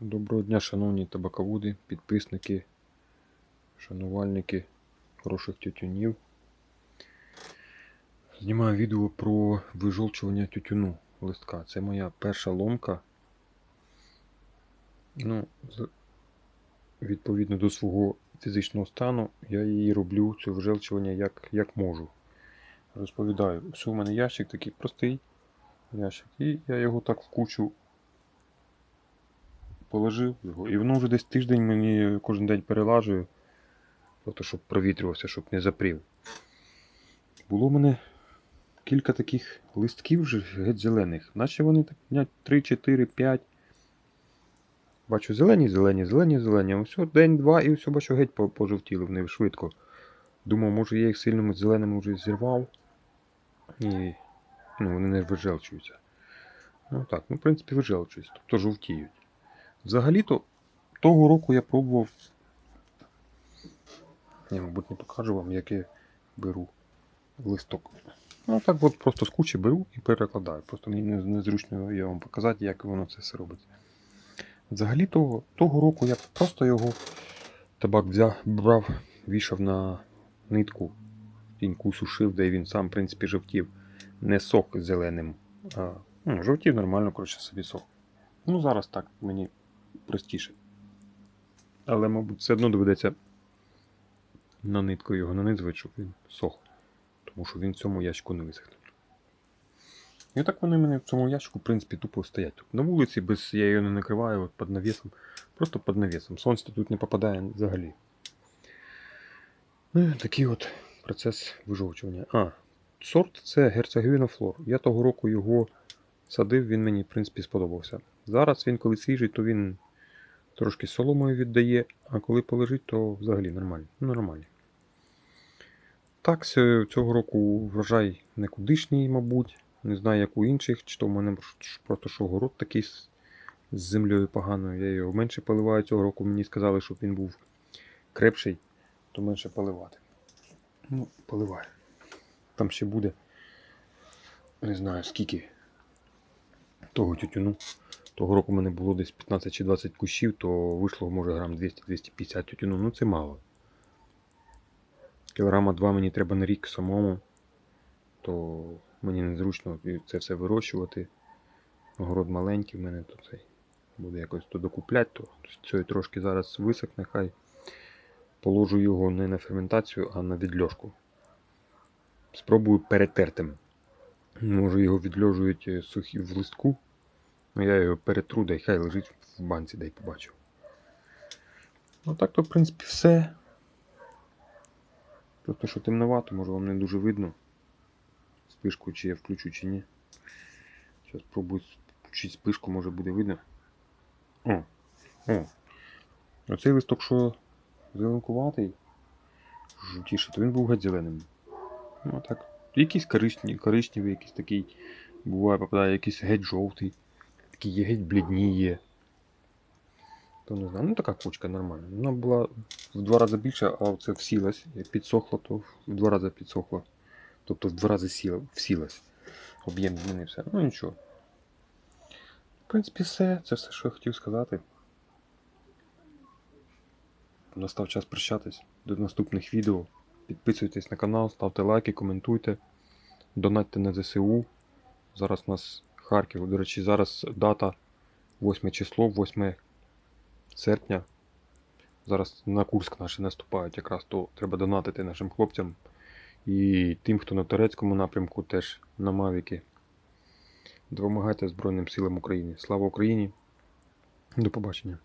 Доброго дня, шановні табаководи, підписники, шанувальники хороших тютюнів. Знімаю відео про вижолчування тютюну листка. Це моя перша ломка. Ну, відповідно до свого фізичного стану, я її роблю, це вижелчування як, як можу. Розповідаю, що у мене ящик такий простий ящик, і я його так в кучу положив його. І воно вже десь тиждень мені кожен день перелажує. Просто щоб провітрювався, щоб не запрів. Було в мене кілька таких листків вже геть зелених. Наче вони так 3, 4, 5. Бачу зелені, зелені, зелені, зелені. Все, день-два і все бачу геть по- пожовтіли вони швидко. Думав, може я їх сильними зеленими вже зірвав. І ну, вони не вижелчуються. Ну так, ну в принципі вижелчуються, тобто жовтіють. Взагалі-то того року я пробував. Я, мабуть, не покажу вам, як я беру листок. Ну так от просто з кучі беру і перекладаю. Просто мені незручно я вам показати, як воно це все робить. Взагалі того, того року я просто його табак взяв, брав, вішав на нитку, тіньку сушив, де він сам, в принципі, жовтів. Не сок зеленим, а ну, жовтів нормально, коротше, собі сок. Ну, зараз так мені простіше. Але, мабуть, все одно доведеться на нитку його нанизувати, щоб він сох. Тому що він в цьому ящику не висохне. І так вони в мене в цьому ящику, в принципі, тупо стоять. Тут на вулиці, без я її не накриваю от під навісом. Просто під навісом. Сонце тут не попадає взагалі. Ну, такий от процес вижовчування. А, сорт це герцогівіна флор. Я того року його садив, він мені, в принципі, сподобався. Зараз він, коли свіжий, то він трошки соломою віддає, а коли полежить, то взагалі нормально. Ну, нормально. Так, цього року врожай никудишній, мабуть. Не знаю, як у інших, чи то в мене просто що город такий з землею поганою. Я його менше поливаю цього року. Мені сказали, щоб він був крепший, то менше поливати. Ну, поливаю. Там ще буде. Не знаю скільки того тютюну. Того року в мене було десь 15 чи 20 кущів, то вийшло може грам 200-250 тютюну. Ну це мало. Кілограма два мені треба на рік самому, то мені незручно це все вирощувати. Город маленький в мене, то цей буде якось то докупляти, то цього трошки зараз висохне, хай положу його не на ферментацію, а на відльошку. Спробую перетертим. Може його відльожують е, сухі в листку. Ну я його перетру, да й хай лежить в банці, дай побачу. Ну так то, в принципі, все. Просто що темновато, може вам не дуже видно. Спишку чи я включу, чи ні. Зараз спробую включити спишку, може буде видно. О! О! Оцей листок, що зеленкуватий, жовтіший, то він був геть зеленим. Ну так. Якийсь коричневий, коричневий, якийсь такий буває, попадає, якийсь геть жовтий, такий геть блідніє. То не знаю, ну така кучка нормальна. Вона була в два рази більша, а це всілась. Як підсохло, то в два рази підсохло. Тобто в два рази сіла, всілась. Об'єм змінився. Ну нічого. В принципі, все. Це все, що я хотів сказати. Настав час прощатись. До наступних відео. Підписуйтесь на канал, ставте лайки, коментуйте, донатьте на ЗСУ. Зараз у нас Харків. До речі, зараз дата 8 число, 8 серпня. Зараз на Курск наші наступають, якраз то треба донатити нашим хлопцям. І тим, хто на турецькому напрямку, теж на Мавіки. Допомагайте Збройним силам України. Слава Україні! До побачення!